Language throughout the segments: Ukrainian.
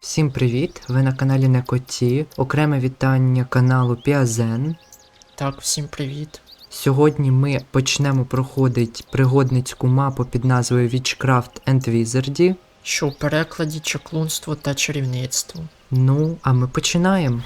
Всім привіт! Ви на каналі Некоті. Окреме вітання каналу Піазен. Так, всім привіт. Сьогодні ми почнемо проходити пригодницьку мапу під назвою Witchcraft and Wizardry. Що в перекладі чаклунство та чарівництво. Ну, а ми починаємо.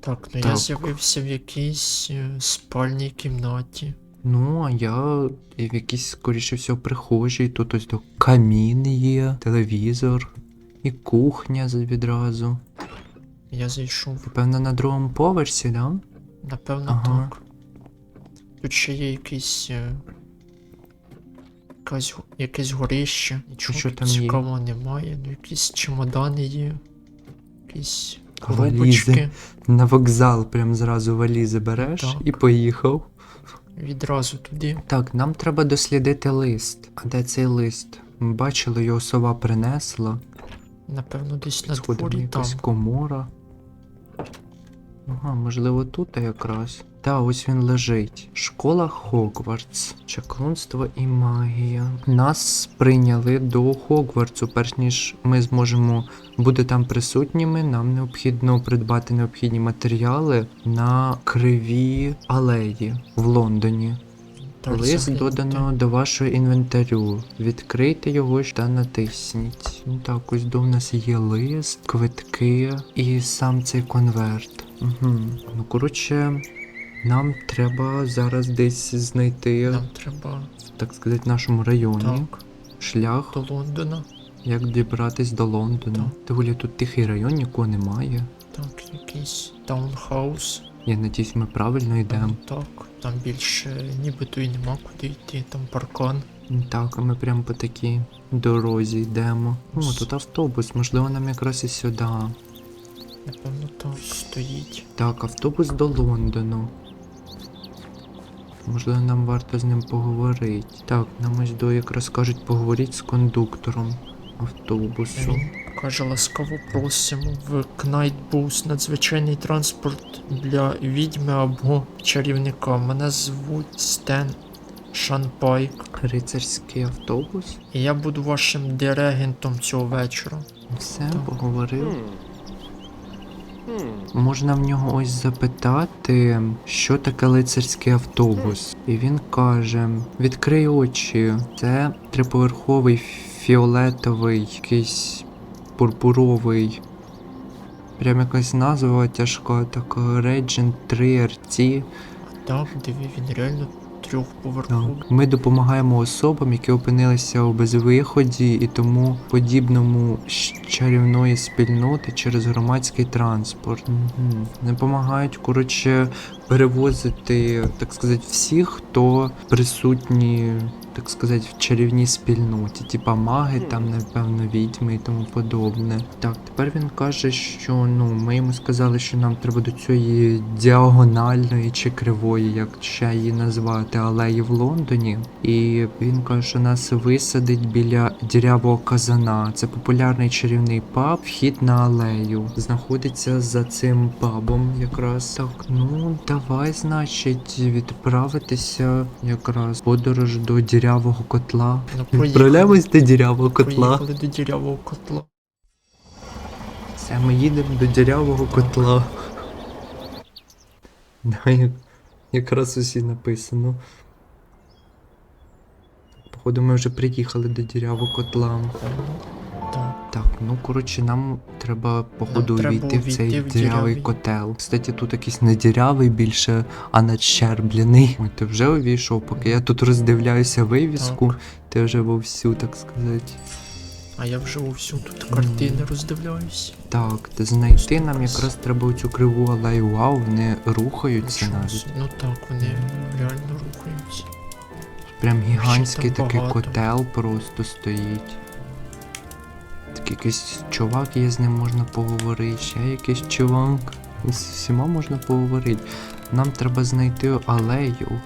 Так, ну я Так. з'явився в якійсь е, спальній кімнаті. Ну, а я в якійсь, скоріше всього, прихожій. Тут ось до камін є, телевізор і кухня відразу. Я зайшов. Певно, на другому поверсі, да? Напевно, Ага. так. Тут ще є якийсь. е, Якась, якесь горище. Нічого що там є? немає. Ну, якісь чемодани є. Якісь Валізи. На вокзал прям зразу валізи береш Так. і поїхав. Відразу туди. Так, нам треба дослідити лист. А де цей лист? Ми бачили, його сова принесла. Напевно, десь на дворі там. якась комора. Ага, можливо, тут якраз. Та, ось він лежить. Школа Хогвартс. Чаклунство і магія. Нас прийняли до Хогвартсу. Перш ніж ми зможемо бути там присутніми, нам необхідно придбати необхідні матеріали на криві алеї в Лондоні. Так, Лист додано до вашого інвентарю. Відкрийте його ж та натисніть. Ну так, ось до в нас є лист, квитки і сам цей конверт. Угу. Ну коротше, нам треба зараз десь знайти, Нам треба так сказати, в нашому районі так, шлях, до Лондона. як дібратись до Лондону. Доволі тут тихий район, нікого немає. Так, якийсь таунхаус. Я надіюсь, ми правильно йдемо. Так, там більше нібито і нема куди йти, там паркан. Так, а ми прямо по такій дорозі йдемо. О, тут автобус, можливо, нам якраз і сюди. Напевно, там стоїть. Так, автобус до Лондону. Можливо, нам варто з ним поговорити. Так, нам ось до якраз кажуть поговоріть з кондуктором автобусу. Він каже ласкаво просимо в Кнайтбус надзвичайний транспорт для відьми або чарівника. Мене звуть Стен Шанпайк. Рицарський автобус. І я буду вашим диригентом цього вечора. Все, поговорив. Можна в нього ось запитати, що таке лицарський автобус. І він каже: відкрий очі, це триповерховий фіолетовий, якийсь пурпуровий. Прям якась назва тяжка, така Regent 3 RT. Так, диви, він реально трьохповерховий. Ми допомагаємо особам, які опинилися у безвиході і тому подібному чарівної спільноти через громадський транспорт. Угу. Не допомагають, коротше, перевозити, так сказати, всіх, хто присутні, так сказати, в чарівній спільноті, типа маги, там, напевно, відьми і тому подобне. Так, тепер він каже, що ну, ми йому сказали, що нам треба до цієї діагональної чи кривої, як ще її назвати, алеї в Лондоні. І він каже, що нас висадить біля дірявого казана. Це популярний чарівний паб, вхід на алею. Знаходиться за цим пабом якраз. Так, ну давай, значить, відправитися якраз подорож до дірявого котла. Ну. Відправляємось до дірявого котла. Поїхали до дірявого котла. Все, ми їдемо до дірявого котла. Да, як, якраз усі написано. Походу, ми вже приїхали до дірявого котла. Так. Ну коротше, нам треба, походу, треба увійти в цей в дірявий котел. Кстати, тут якийсь не дірявий більше, а надщерблений. Ой, ти вже увійшов, поки я тут роздивляюся вивіску, Так. ти вже вовсю, так сказати. А я вже вовсю тут картини роздивляюсь. Так, та знайти нам якраз треба цю криву алею. Вау, вони рухаються Нічого навіть. Ну так, вони реально рухаються. Прям гігантський такий багато. котел просто стоїть. Такий якийсь чувак, є з ним можна поговорити. Ще якийсь чувак. З всіма можна поговорити. Нам треба знайти алею.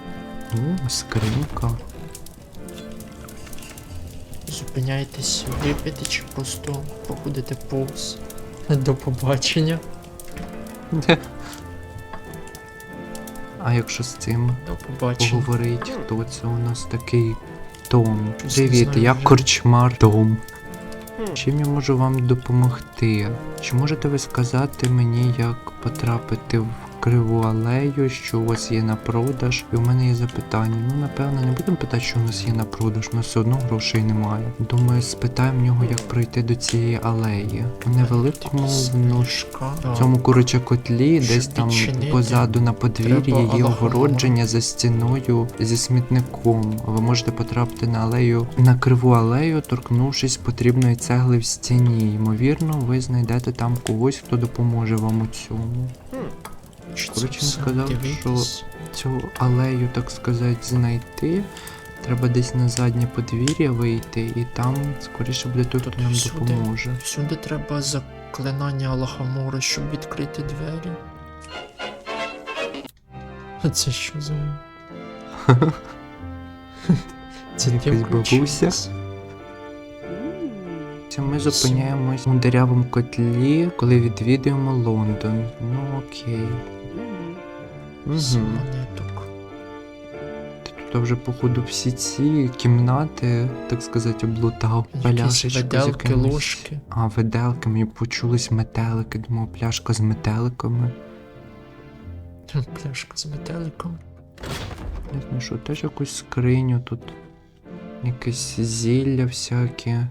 О, скринька. Зупиняйтесь випити чи просто походите повз. До побачення. А якщо з цим До побачення. поговорить, хто це у нас такий Том. Щось не Привіт, знаю я вже. корчмар Том. Чим я можу вам допомогти? Чи можете ви сказати мені, як потрапити в криву алею, що у вас є на продаж? І у мене є запитання. Ну, напевно, не будемо питати, що у нас є на продаж, нас все одно грошей немає. Думаю, спитаємо в нього, як пройти до цієї алеї. У невеликому в цьому коротше котлі, десь там позаду на подвір'ї є огородження за стіною зі смітником. Ви можете потрапити на алею на криву алею, торкнувшись потрібної цегли в стіні. Ймовірно, ви знайдете там когось, хто допоможе вам у цьому. Що Коротше, він сказав, дивитись? Цю алею, так сказати, знайти. Треба десь на заднє подвір'я вийти, і там скоріше буде той, хто нам всюди. допоможе. Всюди треба заклинання Аллахамора, щоб відкрити двері. А це що за. Це Якась бабуся. Включилась? Ми зупиняємось у деревому котлі, коли відвідуємо Лондон. Ну окей. Угу. монеток. Тут вже, походу, всі ці кімнати, так сказати, облутав. Пляшечку з ложки. А, виделки, мені почулись метелики. Думав, пляшка з метеликами. Пляшка з метеликом. Не знаю, що теж якусь скриню тут. Якесь зілля всяке.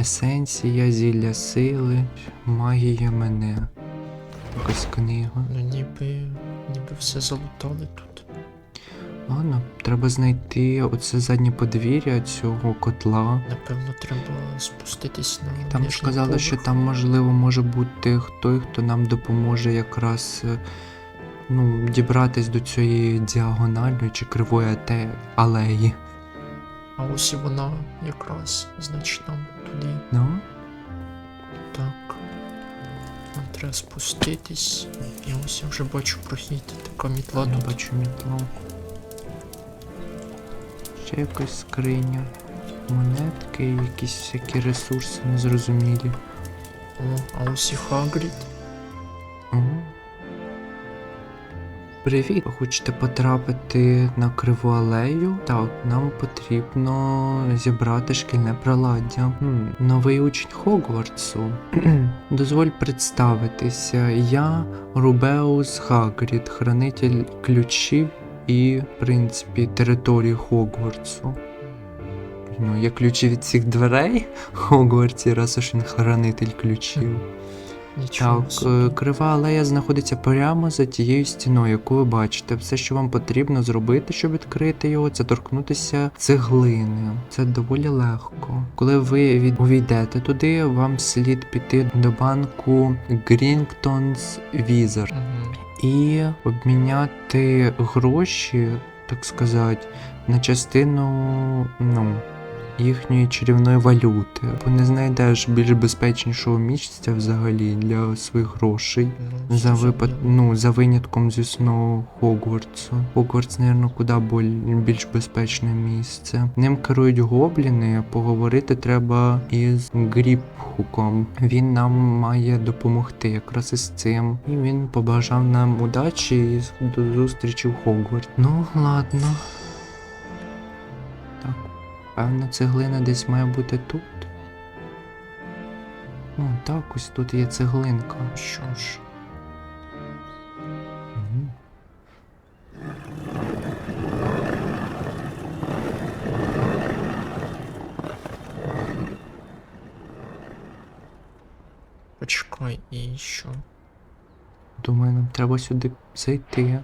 Есенція, зілля сили, магія мене. Якась книга. Ну ніби. ніби все залутали тут. Ладно, треба знайти оце заднє подвір'я цього котла. Напевно, треба спуститись на. Там ж нижній казали, що там можливо може бути хто, хто нам допоможе якраз е, ну, дібратись до цієї діагональної чи кривої алеї. А ось і вона якраз, значить нам туди. Ну, Так. Нам треба спуститись. І ось я вже бачу прохід. Така мітла я бачу мітло. Ще якась скриня. Монетки, якісь всякі ресурси незрозумілі. О, а ось і Хагрід. Привіт! Хочете потрапити на криву алею? Так, нам потрібно зібрати шкільне приладдя. Хм, новий учень Хогвартсу. Дозволь представитися. Я Рубеус Хагрід, хранитель ключів і, в принципі, території Хогвартсу. Ну, є ключі від всіх дверей Хогвартсі, раз уж він хранитель ключів. Нічого Так, е, крива алея знаходиться прямо за тією стіною, яку ви бачите. Все, що вам потрібно зробити, щоб відкрити його, це торкнутися цеглини. Це доволі легко. Коли ви від... увійдете туди, вам слід піти до банку Wizard Мгм. і обміняти гроші, так сказати, на частину, ну. Їхньої чарівної валюти, бо не знайдеш більш безпечнішого місця взагалі для своїх грошей. За випад... ну, за винятком, звісно, Хогвартсу. Хогвартс, напевно, куди більш безпечне місце. Ним керують гобліни, поговорити треба із Гріпхуком. Він нам має допомогти якраз із цим. І він побажав нам удачі і до зустрічі в Хогвартс. Ну, ладно. Певно, цеглина десь має бути тут. Ну, так, ось тут є цеглинка. Що ж, почекай, і що? Думаю, нам треба сюди зайти.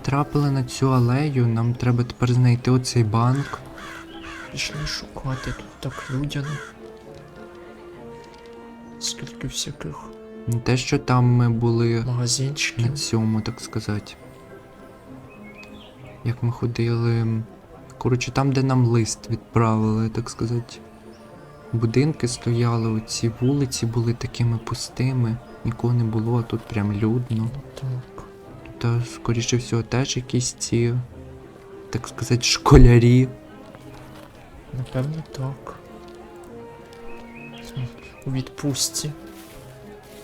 Потрапили на цю алею, нам треба тепер знайти оцей банк. Пішли шукати тут так людяно. Скільки всяких Не те, що там ми були на цьому, так сказати. Як ми ходили. Коротше, там, де нам лист відправили, так сказати. Будинки стояли, оці вулиці були такими пустими, нікого не було, а тут прям людно. Так. Та, скоріше всього, теж якісь ці, так сказати, школярі. Напевно так. У відпустці.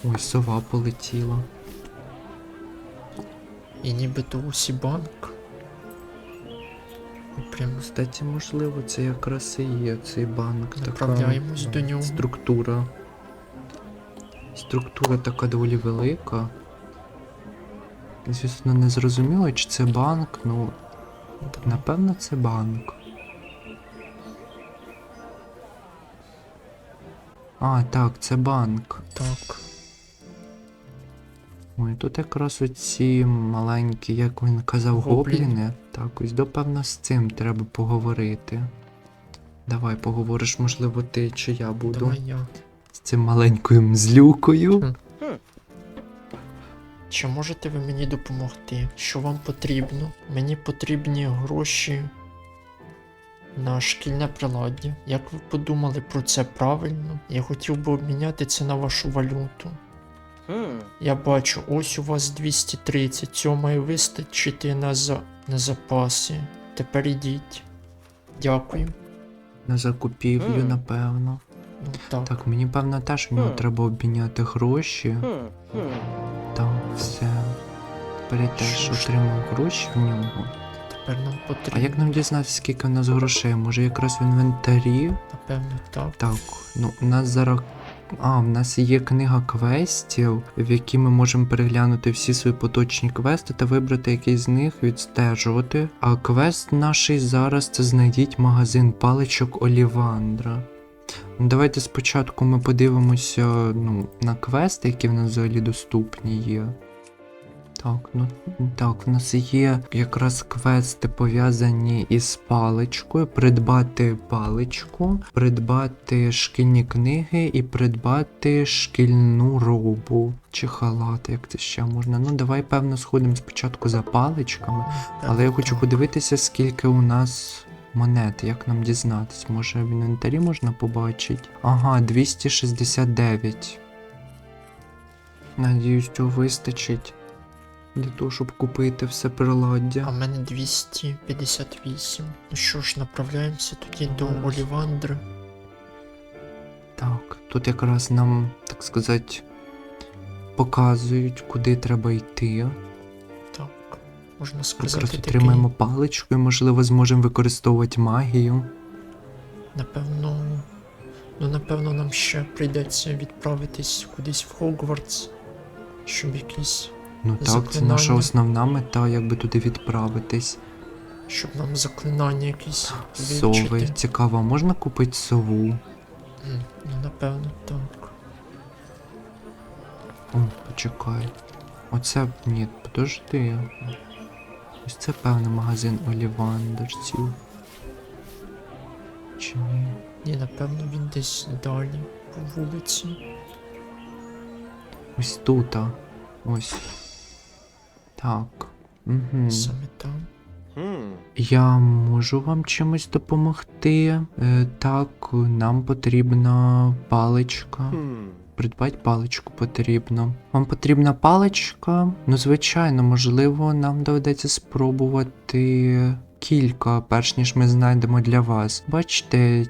Ой, сова полетіла. І нібито усі банк. Прям Кстати, можливо, це якраз і є цей банк. Така Направляємось ну, до нього. Структура. Структура така доволі велика. Звісно, не зрозуміло, чи це банк, ну, напевно, це банк. А, так, це банк. так. Ой, тут якраз оці маленькі, як він казав, Гобліни. гобліни. Так, ось допевно з цим треба поговорити. Давай поговориш, можливо, ти чи я буду Давай я. з цим маленькою мзлюкою. Чи можете ви мені допомогти? Що вам потрібно? Мені потрібні гроші на шкільне приладдя. Як ви подумали про це правильно? Я хотів би обміняти це на вашу валюту. Hmm. Я бачу, ось у вас 230, цього має вистачити на, за... на запаси. Тепер ідіть. Дякую. На закупівлю, Мгм. напевно. Так. Так, мені певно теж в нього треба обміняти гроші. Так, все. Тепер я теж отримав гроші в нього. Тепер нам потрібно. А як нам дізнатися, скільки в нас грошей? Може якраз в інвентарі? Напевно, так. Так, ну у нас зараз. А, в нас є книга квестів, в якій ми можемо переглянути всі свої поточні квести та вибрати який з них відстежувати. А квест наш зараз це знайдіть магазин паличок Олівандра. Ну, Давайте спочатку ми подивимося ну, на квести, які в нас взагалі доступні є. Так, ну так, в нас є якраз квести пов'язані із паличкою, придбати паличку, придбати шкільні книги і придбати шкільну робу чи халат, як це ще можна. Ну, давай, певно, сходимо спочатку за паличками, але я хочу подивитися, скільки у нас монет, як нам дізнатись. Може в інвентарі можна побачити? Ага, 269. Надіюсь, цього вистачить для того, щоб купити все А приладдя. в мене 258. Ну що ж, направляємося тоді до Олівандри. Так, тут якраз нам, так сказати, показують, куди треба йти. Можна Якраз сказати, такий, отримаємо паличку і, можливо, зможемо використовувати магію. напевно. Ну, напевно, нам ще прийдеться відправитись кудись в Хогвартс, щоб якісь. Ну так, це наша основна мета, якби туди відправитись. щоб нам заклинання якісь Сови. вивчити. Цікаво, можна купити сову? Ну, напевно, так. О, почекай. Оце. Ні, подожди. Ось це певний магазин олівандерців. Чи ні? Ні, напевно, він десь далі по вулиці. Ось тут. а. Ось. Так. Угу. Саме там. Я можу вам чимось допомогти. Е, так, нам потрібна паличка. Придбати паличку потрібно. Вам потрібна паличка? Ну, звичайно, можливо, нам доведеться спробувати кілька, перш ніж ми знайдемо для вас. Бачите,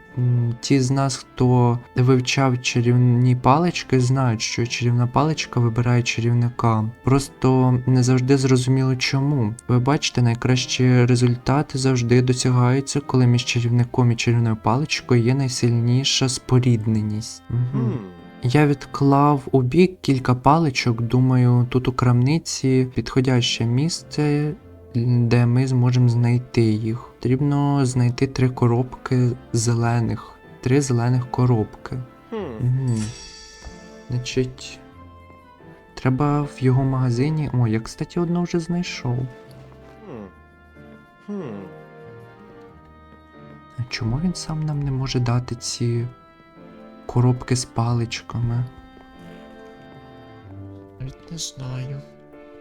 ті з нас, хто вивчав чарівні палички, знають, що чарівна паличка вибирає чарівника. Просто не завжди зрозуміло чому. Ви бачите, найкращі результати завжди досягаються, коли між чарівником і чарівною паличкою є найсильніша спорідненість. Угу. Hmm. Я відклав у бік кілька паличок. Думаю, тут у крамниці підходяще місце, де ми зможемо знайти їх. Потрібно знайти три коробки зелених. Три зелених коробки. Hmm. Угу. Значить. Треба в його магазині. О, я, кстати, одну вже знайшов. Хм. А чому він сам нам не може дати ці коробки з паличками? Навіть не знаю.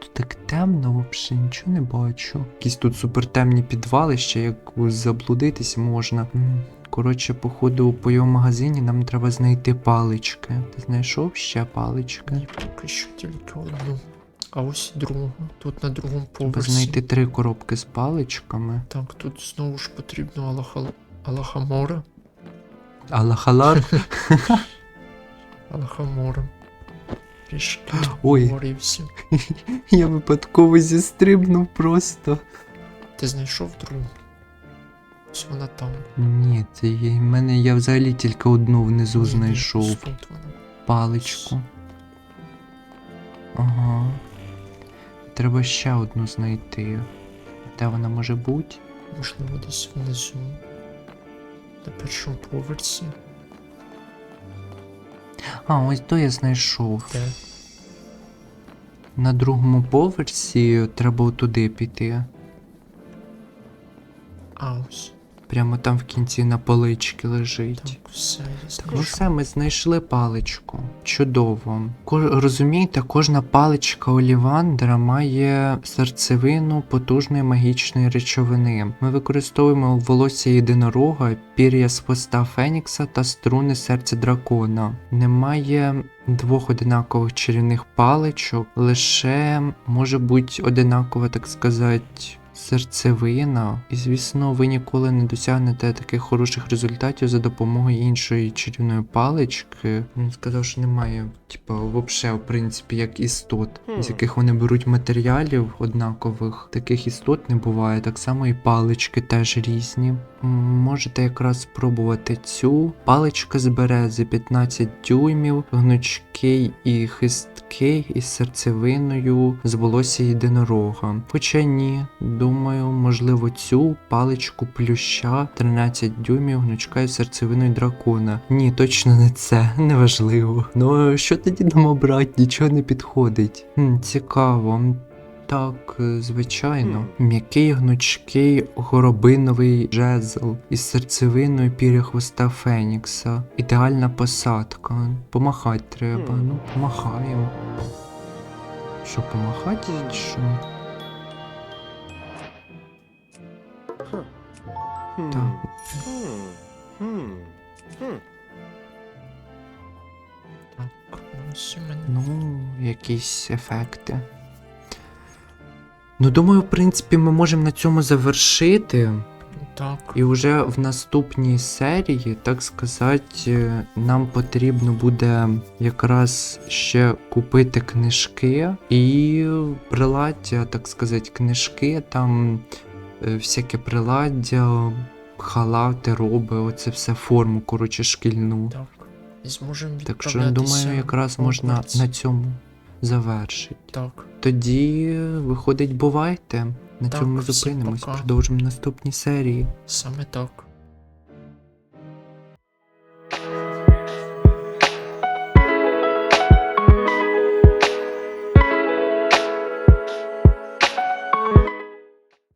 Тут так темно, взагалі нічого не бачу. Якісь тут супертемні підвали, ще як заблудитись можна. Коротше, походу, по його магазині нам треба знайти палички. Ти знайшов ще палички? Ні, поки що тільки одну. А ось другу. Тут на другому Треба поверсі. знайти три коробки з паличками. Так, тут знову ж потрібно Аллаха... Аллахамора. Аллахалар. Аллахамора. Пішки. Ой. Морився. Я випадково зістрибнув просто. Ти знайшов другу? Ось вона там. Ні, це є- в мене я взагалі тільки одну внизу Ні, ні, знайшов. Тут вона. Паличку. Ага. Треба ще одну знайти. Де вона може бути? Можливо, десь внизу. На першому поверсі. А, ось то я знайшов. Де? На другому поверсі треба туди піти. А, ось. Прямо там в кінці на поличці лежить. Так, все, я Так, ну все, ми знайшли паличку. Чудово. Ко- розумієте, кожна паличка Олівандера має серцевину потужної магічної речовини. Ми використовуємо волосся єдинорога, пір'я з хвоста Фенікса та струни серця дракона. Немає двох одинакових чарівних паличок, лише може бути одинакова, так сказати. Серцевина, і звісно, ви ніколи не досягнете таких хороших результатів за допомогою іншої чарівної палички. Він сказав, що немає, типа, взагалі, в принципі, як істот, з яких вони беруть матеріалів однакових. Таких істот не буває. Так само і палички теж різні. Можете якраз спробувати цю паличка з берези 15 дюймів, гнучкий і хисткий із серцевиною з волосся єдинорога. Хоча ні, думаю, можливо, цю паличку плюща 13 дюймів гнучка із серцевиною дракона. Ні, точно не це, неважливо. Ну що тоді нам обрати? Нічого не підходить. Хм, цікаво. Так, е, звичайно. М'який гнучкий горобиновий жезл із серцевиною піря хвоста Фенікса. Ідеальна посадка. Помахати треба. Ну, помахаємо. Що, помахати? Що? Так. Так. Ну, якісь ефекти. Ну, думаю, в принципі, ми можемо на цьому завершити. Так. І вже в наступній серії, так сказати, нам потрібно буде якраз ще купити книжки і приладдя, так сказати, книжки, там е, всяке приладдя, халати, роби, оце все форму, коротше, шкільну. Так. І зможемо Так що думаю, якраз можна на цьому завершити. Так. Тоді, виходить, бувайте. На Так, цьому ми всім зупинимось, пока. продовжимо наступні серії. Саме так.